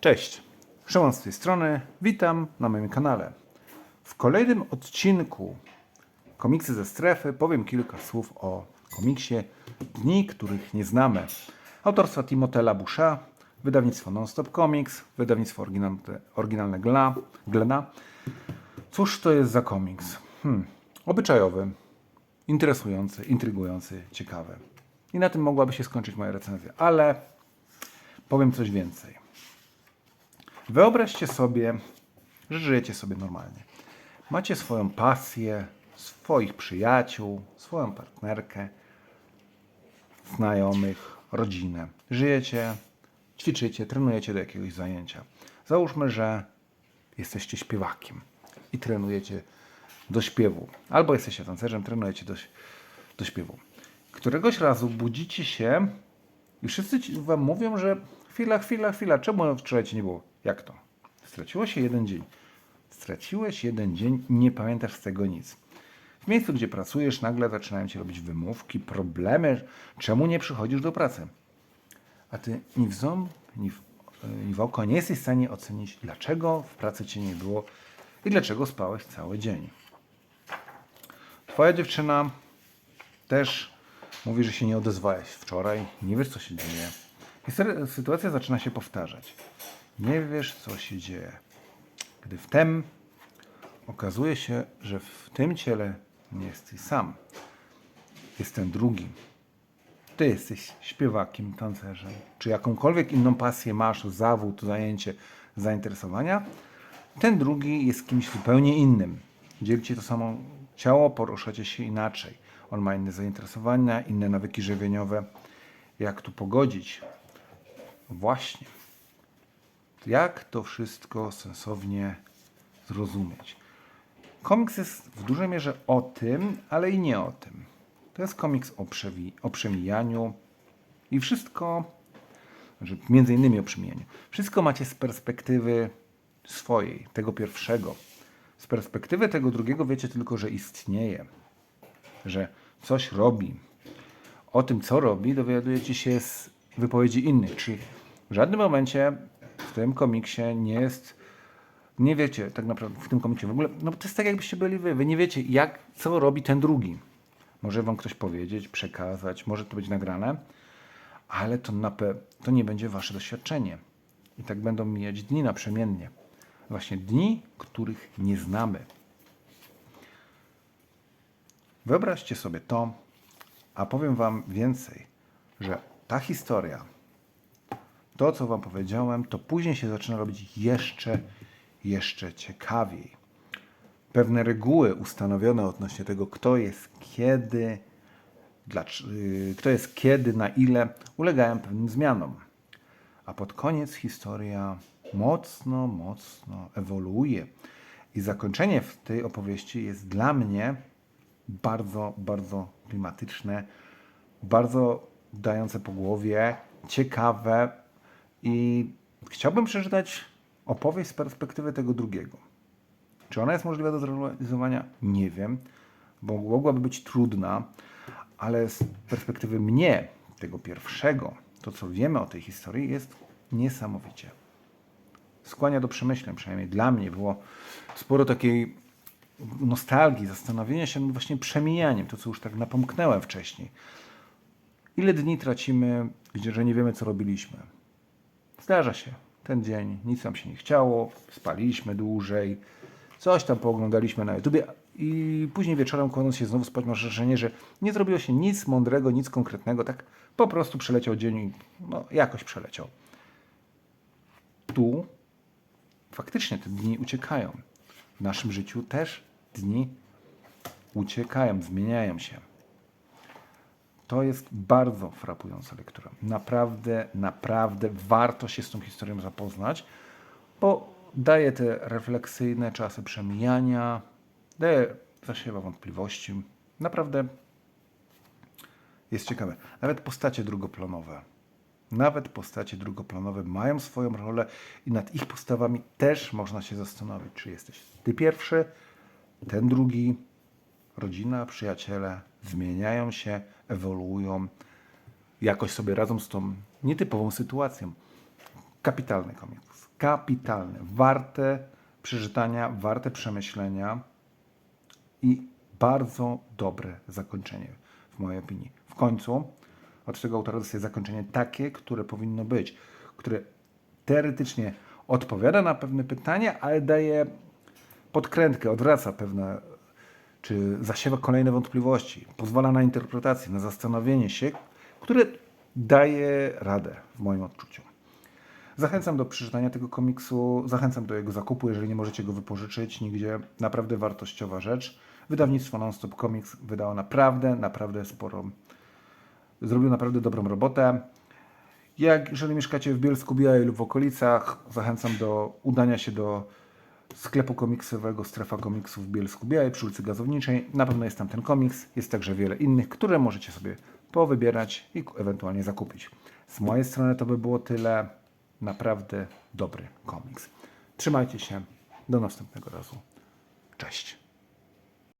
Cześć, Szymon z tej strony, witam na moim kanale. W kolejnym odcinku Komiksy ze Strefy powiem kilka słów o komiksie Dni, których nie znamy. Autorstwa Timotela Busha, wydawnictwo Non-Stop Comics, wydawnictwo oryginalne, oryginalne Gla, Glena. Cóż to jest za komiks? Hmm, obyczajowy, interesujący, intrygujący, ciekawy. I na tym mogłaby się skończyć moja recenzja, ale powiem coś więcej. Wyobraźcie sobie, że żyjecie sobie normalnie. Macie swoją pasję, swoich przyjaciół, swoją partnerkę, znajomych, rodzinę. Żyjecie, ćwiczycie, trenujecie do jakiegoś zajęcia. Załóżmy, że jesteście śpiewakiem i trenujecie do śpiewu. Albo jesteście tancerzem, trenujecie do, do śpiewu. Któregoś razu budzicie się i wszyscy wam mówią, że chwila, chwila, chwila, czemu wczoraj ci nie było? Jak to? Straciło się jeden dzień. Straciłeś jeden dzień i nie pamiętasz z tego nic. W miejscu, gdzie pracujesz, nagle zaczynają ci robić wymówki, problemy. Czemu nie przychodzisz do pracy? A ty ni w ząb, ni w, ni w oko nie jesteś w stanie ocenić, dlaczego w pracy cię nie było i dlaczego spałeś cały dzień. Twoja dziewczyna też mówi, że się nie odezwałeś wczoraj, nie wiesz co się dzieje. I sytuacja zaczyna się powtarzać. Nie wiesz co się dzieje. Gdy wtem okazuje się, że w tym ciele nie jesteś sam. Jest ten drugi. Ty jesteś śpiewakiem, tancerzem, czy jakąkolwiek inną pasję masz, zawód, zajęcie, zainteresowania. Ten drugi jest kimś zupełnie innym. Dzielicie to samo ciało, poruszacie się inaczej. On ma inne zainteresowania, inne nawyki żywieniowe. Jak tu pogodzić? Właśnie. Jak to wszystko sensownie zrozumieć? Komiks jest w dużej mierze o tym, ale i nie o tym. To jest komiks o, przewi- o przemijaniu i wszystko, że między innymi o przemijaniu. Wszystko macie z perspektywy swojej, tego pierwszego. Z perspektywy tego drugiego wiecie tylko, że istnieje, że coś robi. O tym, co robi, dowiadujecie się z wypowiedzi innych. Czyli w żadnym momencie w tym komiksie nie jest nie wiecie tak naprawdę w tym komiksie w ogóle, no to jest tak jakbyście byli wy, wy nie wiecie jak, co robi ten drugi. Może wam ktoś powiedzieć, przekazać, może to być nagrane, ale to, na pe- to nie będzie wasze doświadczenie. I tak będą mijać dni naprzemiennie. Właśnie dni, których nie znamy. Wyobraźcie sobie to, a powiem wam więcej, że ta historia, to co wam powiedziałem, to później się zaczyna robić jeszcze, jeszcze ciekawiej. Pewne reguły ustanowione odnośnie tego, kto jest kiedy, dlacz- y, kto jest kiedy, na ile, ulegają pewnym zmianom. A pod koniec historia mocno, mocno ewoluuje. I zakończenie w tej opowieści jest dla mnie bardzo, bardzo klimatyczne, bardzo dające po głowie, ciekawe i chciałbym przeczytać opowieść z perspektywy tego drugiego. Czy ona jest możliwa do zrealizowania? Nie wiem, bo mogłaby być trudna, ale z perspektywy mnie, tego pierwszego, to co wiemy o tej historii jest niesamowicie. Skłania do przemyśleń, przynajmniej dla mnie było sporo takiej nostalgii, zastanowienia się nad właśnie przemijaniem, to co już tak napomknęłem wcześniej. Ile dni tracimy, gdzie że nie wiemy co robiliśmy? Zdarza się. Ten dzień nic nam się nie chciało, spaliśmy dłużej, coś tam pooglądaliśmy na YouTubie i później wieczorem kładąc się znowu spać masz wrażenie, że nie zrobiło się nic mądrego, nic konkretnego, tak po prostu przeleciał dzień i no, jakoś przeleciał. Tu faktycznie te dni uciekają. W naszym życiu też dni uciekają, zmieniają się. To jest bardzo frapująca lektura. Naprawdę, naprawdę warto się z tą historią zapoznać, bo daje te refleksyjne czasy przemijania, daje, zasiewa wątpliwości. Naprawdę jest ciekawe. Nawet postacie drugoplanowe. Nawet postacie drugoplanowe mają swoją rolę i nad ich postawami też można się zastanowić, czy jesteś ty pierwszy, ten drugi, rodzina, przyjaciele zmieniają się, ewoluują, jakoś sobie radzą z tą nietypową sytuacją. Kapitalny komiks. Kapitalny. Warte przeczytania, warte przemyślenia i bardzo dobre zakończenie, w mojej opinii. W końcu od tego autora dostaje zakończenie takie, które powinno być, które teoretycznie odpowiada na pewne pytania, ale daje podkrętkę, odwraca pewne, czy zasiewa kolejne wątpliwości, pozwala na interpretację, na zastanowienie się, które daje radę w moim odczuciu. Zachęcam do przeczytania tego komiksu, zachęcam do jego zakupu, jeżeli nie możecie go wypożyczyć nigdzie. Naprawdę wartościowa rzecz. Wydawnictwo Nonstop Comics wydało naprawdę, naprawdę sporo, zrobiło naprawdę dobrą robotę. Jak, jeżeli mieszkacie w Bielsku Białej lub w okolicach, zachęcam do udania się do sklepu komiksowego Strefa Komiksów w Bielsku Białej przy ulicy Gazowniczej. Na pewno jest tam ten komiks, jest także wiele innych, które możecie sobie powybierać i ewentualnie zakupić. Z mojej strony to by było tyle. Naprawdę dobry komiks. Trzymajcie się. Do następnego razu. Cześć.